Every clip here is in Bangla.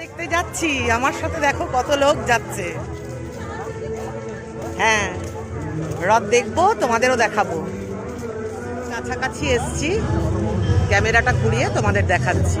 দেখতে যাচ্ছি। আমার সাথে দেখো কত লোক যাচ্ছে। হ্যাঁ হ্রদ দেখব, তোমাদেরও দেখাবো। কাছাকাছি এসছি। ক্যামেরাটা ঘুরিয়ে তোমাদের দেখাচ্ছি।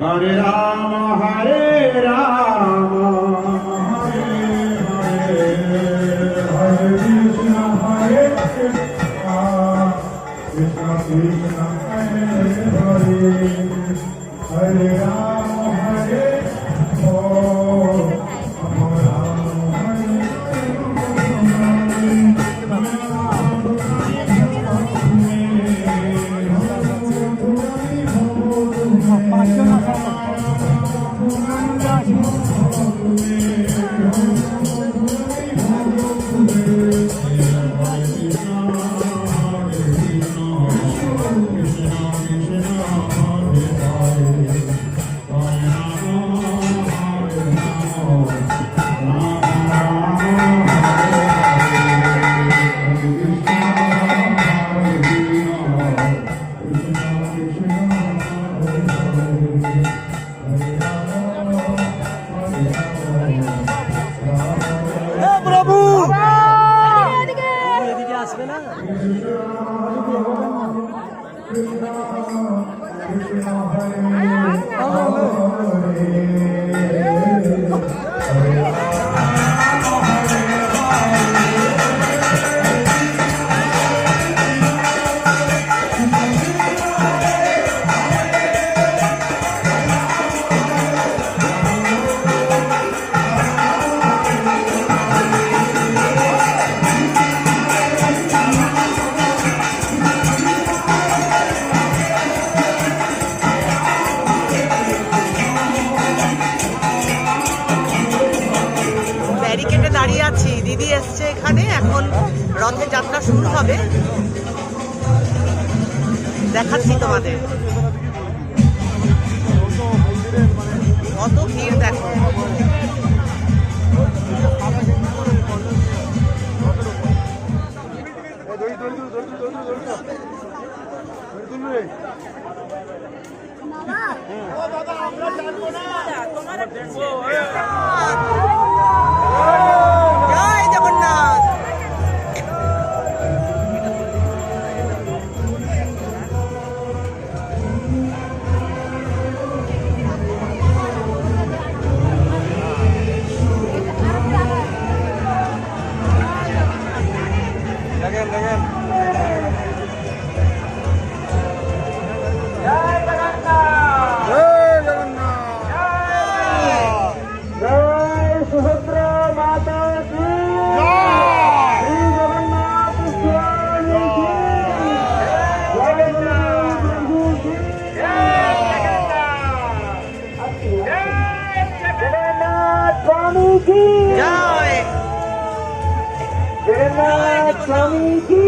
হরে রাম হরে রাম। 죽는다 죽는다 Thank you. যাত্রা শুরু হবে। দেখাচ্ছি তোমাদের। কত ভিড় দেখো। জয় স্বামী কি জয় জগন্নাথ স্বামী কি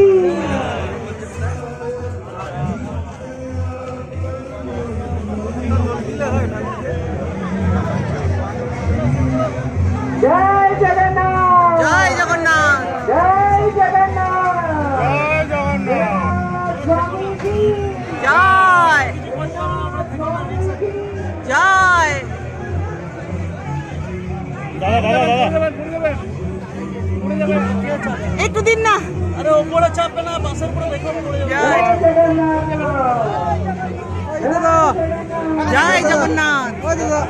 একটু দিন না। আরে ওপরে চাপবে না বাসের উপরে রেখে পড়ে যাবে। জয় জগন্নাথ জয় জগন্নাথ।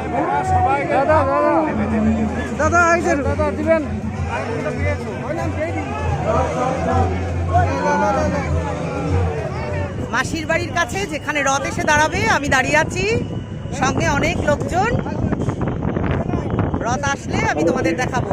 দাদা দাদা। দাদা আইসেন দাদা দিবেন। মাসির বাড়ির কাছে যেখানে রথ এসে দাঁড়াবে আমি দাঁড়িয়ে আছি। সঙ্গে অনেক লোকজন। রথ আসলে আমি তোমাদের দেখাবো।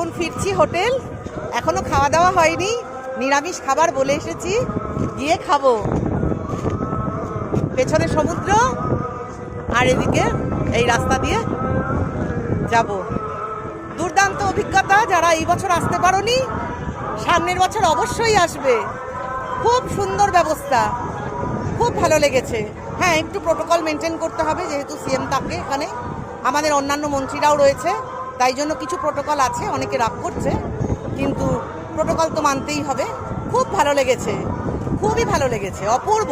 এখন ফিরছি হোটেল। এখনও খাওয়া দাওয়া হয়নি। নিরামিষ খাবার বলে এসেছি। গিয়ে খাব। পেছনে সমুদ্র আর এদিকে এই রাস্তা দিয়ে যাব। দুর্দান্ত অভিজ্ঞতা যারা এই বছর আসতে পারোনি, সামনের বছর অবশ্যই আসবে। খুব সুন্দর ব্যবস্থা। খুব ভালো লেগেছে। হ্যাঁ একটু প্রোটোকল মেনটেন করতে হবে, যেহেতু সিএম থাকে এখানে। আমাদের অন্যান্য মন্ত্রীরাও রয়েছে। তাই জন্য কিছু প্রোটোকল আছে, অনেকে রাগ করছে, কিন্তু প্রোটোকল তো মানতেই হবে। খুব ভালো লেগেছে, খুবই ভালো লেগেছে, অপূর্ব।